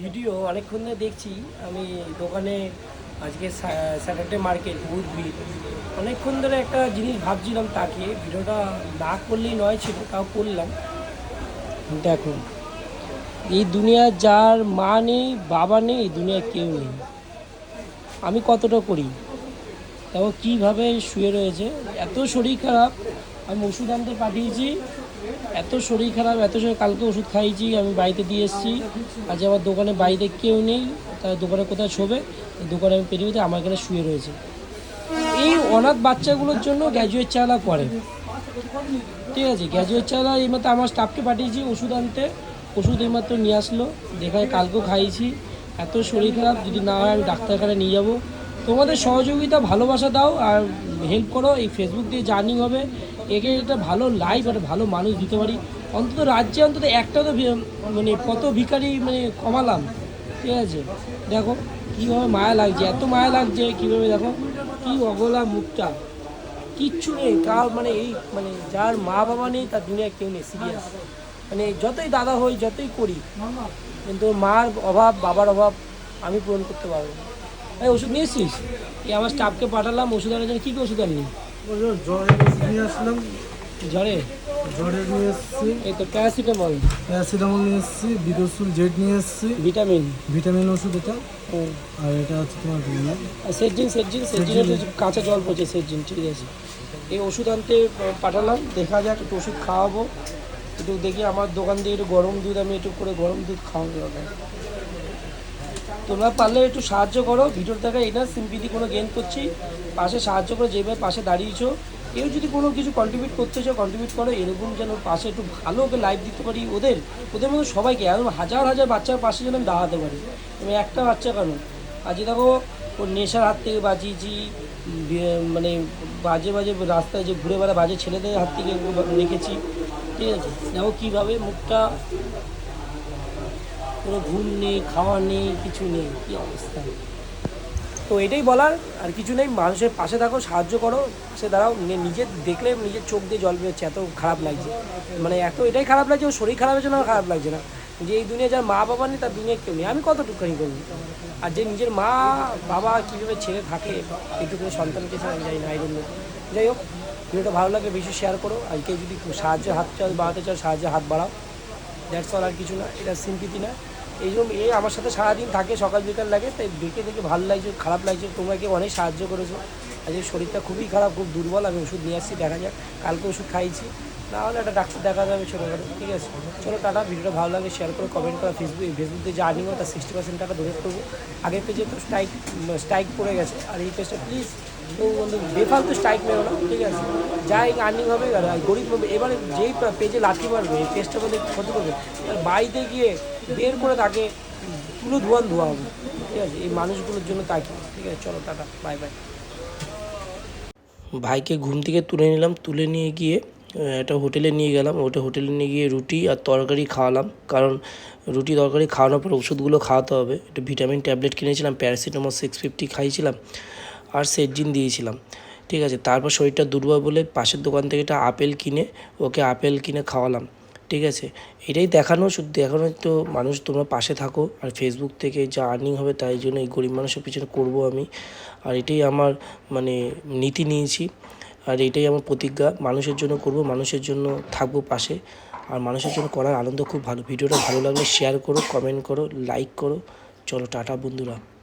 Video অনেকক্ষণ ধরে দেখছি। আমি দোকানে আজকে স্যাটারডে মার্কেট বুধবি অনেকক্ষণ ধরে একটা জিনিস ভাবছিলাম তাকে। ভিডিওটা না করলেই নয় ছিল, তাও করলাম। দেখুন এই দুনিয়ার যার মা নেই, বাবা নেই, এই দুনিয়ার কেউ নেই। আমি কতটা করি? তাও কীভাবে শুয়ে রয়েছে? এত শরীর খারাপ, আমি ওষুধ আনতে পাঠিয়েছি। এত শরীর খারাপ, এত শরীর, কালকে ওষুধ খাইয়েছি, আমি বাড়িতে দিয়ে এসেছি। আজ আমার দোকানে বাড়িতে কেউ নেই তার দোকানে কোথায় শোবে? দোকানে আমি পেরিয়ে আমার এখানে শুয়ে রয়েছে। এই অনাথ বাচ্চাগুলোর জন্য গ্র্যাজুয়েট চালা করে। ঠিক আছে গ্র্যাজুয়েট চালা এইমাত্র আমার স্টাফকে পাঠিয়েছি ওষুধ আনতে। ওষুধ এইমাত্র নিয়ে আসলো। দেখায় কালকেও খাইয়েছি। এত শরীর খারাপ, যদি না হয় আমি ডাক্তারখানে নিয়ে যাব। তোমাদের সহযোগিতা, ভালোবাসা দাও, আর হেল্প করো, এই ফেসবুক দিয়ে জার্নিং হবে। একে একটা ভালো লাইফ আর ভালো মানুষ দিতে পারি। অন্তত রাজ্যে অন্তত একটা তো মানে কত ভিখারি মানে কমালাম। ঠিক আছে? দেখো, কীভাবে মায়া লাগছে, এত মায়া লাগছে, কীভাবে দেখো, কী অগলা মুখটা। কিচ্ছু নেই কার মানে এই মানে যার মা বাবা নেই, তার দুনিয়া কেউ নেই সিরিয়াস মানে যতই দাদা হই, যতই করি, কিন্তু মার অভাব, বাবার অভাব আমি পূরণ করতে পারব এই ওষুধ নিয়ে এসছিস এই আমার স্টাফকে পাঠালাম ওষুধ আনার জন্য কী কী ওষুধ আনলি নিয়ে আসলাম। জ্বরে? জ্বরের নিয়ে এসেছি। এই তো প্যারাসিটামল প্যারাসিটামল নিয়ে এসেছি জেড নিয়ে এসেছি। ভিটামিন ভিটামিন ওষুধ এটা। আর এটা হচ্ছে তোমার কাঁচা জল পড়ছে সেটজিন ঠিক আছে। এই ওষুধ আনতে পাঠালাম দেখা যাক একটু ওষুধ খাওয়াবো। একটু দেখি, আমার দোকান দিয়ে একটু গরম দুধ, আমি একটু করে গরম দুধ খাওয়াবো দরকার তোমরা পারলে একটু সাহায্য করো ভিডিওর দেখা এটা সিম্পিতি কোনো গেন করছি, পাশে সাহায্য করো, যেভাবে পাশে দাঁড়িয়েছো। কেউ যদি কোনো কিছু কন্ট্রিবিউট করতে চাও কন্ট্রিবিউট করো, এরকম যেন পাশে একটু ভালো ওকে লাইফ দিতে পারি ওদের ওদের মধ্যে সবাইকে, একদম হাজার হাজার বাচ্চার পাশে যেন আমি দাঁড়াতে পারি। আমি একটা বাচ্চা কেন? আজকে দেখো, ওর নেশার হাত থেকে বাঁচিয়েছি মানে বাজে বাজে রাস্তায় যে ঘুরে বেড়া বাজে ছেলেদের হাত থেকে রেখেছি। ঠিক আছে দেখো কীভাবে মুখটা কোনো ঘুম নেই, খাওয়া নেই, কিছু নেই, কী অবস্থা? তো এটাই বলার, আর কিছু নেই, মানুষের পাশে থাকো, সাহায্য করো সে দাঁড়াও, নি- নিজের দেখলে নিজের চোখ দিয়ে জল বেরোচ্ছে, এত খারাপ লাগছে। মানে এত এটাই খারাপ লাগছে, ওর শরীর খারাপের জন্য আমার খারাপ লাগছে না। যে এই দুনিয়া যার মা বাবা নেই, তার দুনিয়া কেউ নেই। আমি কতটুকুনি করব? আর যে নিজের মা বাবা কীভাবে ছেড়ে থাকে এইটুকু সন্তানকে ছাড়া আমি জানি না এই জন্য যাই হোক ভিডিওটা ভালো লাগে, বেশি শেয়ার করো। আর কেউ যদি সাহায্য হাত চাল বাড়াতে চাও সাহায্যে হাত বাড়াও। দ্যাটস অল আর কিছু না, এটা সিম্পিতি না। এই জন্য এ আমার সাথে সারাদিন থাকে, সকাল বিকাল লাগে, তাই দেখে দেখে ভালো লাগছে, খারাপ লাগছে, তোমরা কি অনেক সাহায্য করেছ। আজকে শরীরটা খুবই খারাপ, খুব দুর্বল, আমি ওষুধ নিয়ে আসছি, দেখা যাক, কালকে ওষুধ খাইছি। না হলে একটা ডাক্তার দেখা যাবে ছোটোখাটো, ঠিক আছে? চলো টাটা, ভিডিওটা ভালো লাগে শেয়ার করো কমেন্ট করো ফেসবুক ফেসবুকে যে আর্নিং তার সিক্সটি পার্সেন্ট টাকা ডোনেট করব। আগের পেজে তো স্ট্রাইক স্ট্রাইক পড়ে গেছে, আর এই পেজটা প্লিজ তো বন্ধু, বেফালতু স্ট্রাইক মেরো না, ঠিক আছে? যাই আর্নিং হবে, আর গরিব হবে। এবারে যেই পেজে লাঠি মারবে, এই পেজটা মধ্যে ক্ষতি করবে, তার বাড়িতে গিয়ে বের করে তাকে তুলো ধোয়ান ধোয়া হবে। ঠিক আছে? এই মানুষগুলোর জন্য তাকি ঠিক আছে? চলো, টাটা। বাই বাই ভাইকে ঘুম থেকে তুলে নিলাম। তুলে নিয়ে গিয়ে একটা হোটেলে নিয়ে গেলাম। ওটা হোটেলে নিয়ে গিয়ে রুটি আর তরকারি খাওয়ালাম। কারণ রুটি, তরকারি খাওয়ানোর পর ওষুধগুলো খাওয়াতে হবে। একটু ভিটামিন ট্যাবলেট কিনেছিলাম, প্যারাসিটামল সিক্স ফিফটি খাইছিলাম আর সেটজিন দিয়েছিলাম। ঠিক আছে? তারপর শরীরটা দুর্বল বলে পাশের দোকান থেকে একটা আপেল কিনে ওকে আপেল কিনে খাওয়ালাম। ঠিক আছে? এটাই দেখানো শুধু দেখানো তো মানুষ তোমরা পাশে থাকো আর ফেসবুক থেকে যা আর্নিং হবে তাই জন্য এই গরিব মানুষের পিছনে করব আমি। আর এটাই আমার মানে নীতি নিয়েছি। আর এটাই আমার প্রতিজ্ঞা। মানুষের জন্য করব, মানুষের জন্য থাকব পাশে। আর মানুষের জন্য করার আনন্দ খুব ভালো। ভিডিওটা ভালো লাগলে শেয়ার করো কমেন্ট করো লাইক করো। চলো, টাটা বন্ধুরা।